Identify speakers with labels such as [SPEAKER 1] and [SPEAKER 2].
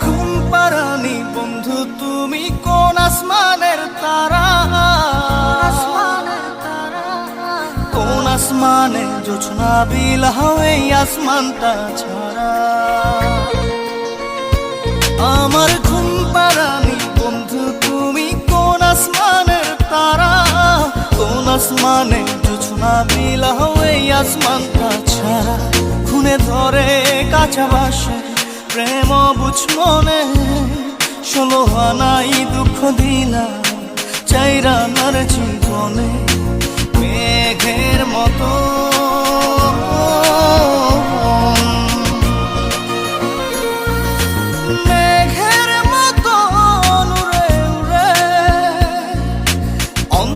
[SPEAKER 1] ঘুম পারানি বন্ধু তুমি কোন আসমানের তারা? কোন আসমানে জোছনা বিলাও এই আসমানটা ছাড়া? আমার ঘুম পারানি বন্ধু তুমি কোন আসমানের তারা? কোন আসমানে জোছনা বিল এই আসমানটা ছাড়া? খুনে ধরে কাছাবাসে প্রেম বুঝ মনে ষোলো আনাই দুঃখ দিলা চাইরা নার